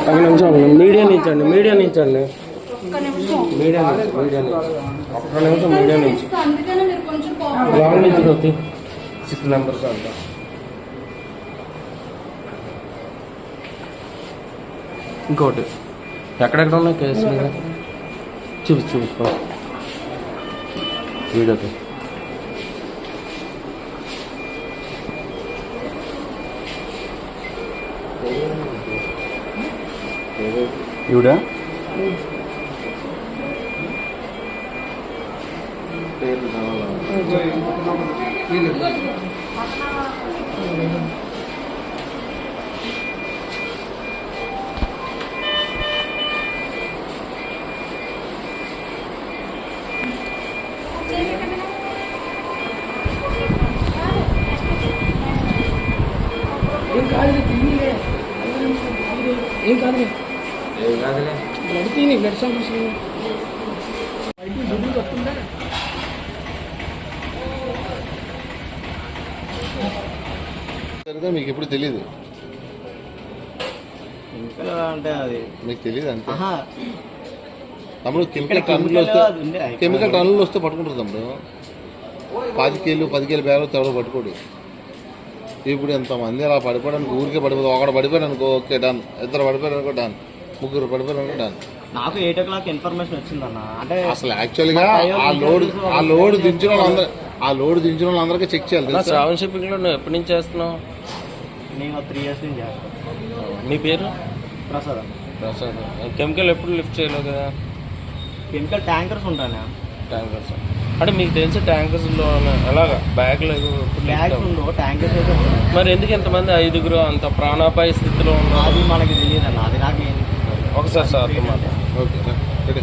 ఒక నిమిషం మీడియా నుంచండి మీడియా నుంచండి మీడియా నుంచి మీడియా నుంచి ఒక్క నిమిషం మీడియా నుంచి అందుకనే లాంగ్ నుంచి వస్తే సిక్స్ నెంబర్స్ అంతా ఇంకోటి ఎక్కడెక్కడ ఉన్నాయి కేసులు చూపి చూపి. వీడియోకి. ఈవిడ పేర్లు కావాలా ఏం కాదులే తీయలే ఏం కాదులే ఏం కాదులే బ్లడ్ తీని బ్లడ్ సాంపిల్స్ బయట దుడ్డు వస్తుందా జరిగితే మీకు ఎప్పుడు తెలియదు ఇంకా అంటే అది మీకు తెలియదు అంతే? తమ్ముడు కెమికల్ టన్నులు వస్తే. కెమికల్ టన్నులు వస్తే పట్టుకుంటారు తమ్ముడు. పాతి కేళ్ళు పది కేళ్ళు బ్యాగులు ఎవడో పట్టుకోడు. ఇప్పుడు ఎంతమంది అలా పడిపోవడానికి ఊరికే పడిపోతుంది ఒకడు పడిపోయాడు అనుకో ఓకే డన్ ఇద్దరు పడిపోయారు అనుకో డన్ ముగ్గురు పడిపోయారు అనుకో డన్ నాకు ఎయిట్ ఓ క్లాక్ ఇన్ఫర్మేషన్ వచ్చిందన్న. అంటే అసలు యాక్చువల్గా ఆ లోడ్ ఆ లోడ్ దించిన వాళ్ళందరూ ఆ లోడ్ దించిన వాళ్ళందరికీ చెక్ చేయాలి నా తెలుసా? శ్రావణ్ షిప్పింగ్లో నువ్వు ఎప్పటి నుంచి చేస్తున్నావు? నేను త్రీ ఇయర్స్ నుంచి చేస్తాను. మీ పేరు? ప్రసాద్ ప్రసాద్. కెమికల్ ఎప్పుడు లిఫ్ట్ చేయలేదు కదా? కెమికల్ ట్యాంకర్స్ ఉంటాను ట్యాంకర్స్. అంటే మీకు తెలిసి ట్యాంకర్స్లో ఎలాగా? బ్యాగ్లో బ్యాగ్స్ ఉండవు ట్యాంకర్స్ అయితే. మరి ఎందుకు ఎంతమంది ఐదుగురు అంత ప్రాణాపాయ స్థితిలో ఉన్నారు? అది మనకి తెలియదు అన్న అది నాకు ఏం ఒకసారి సార్ ఓకే రెడీ.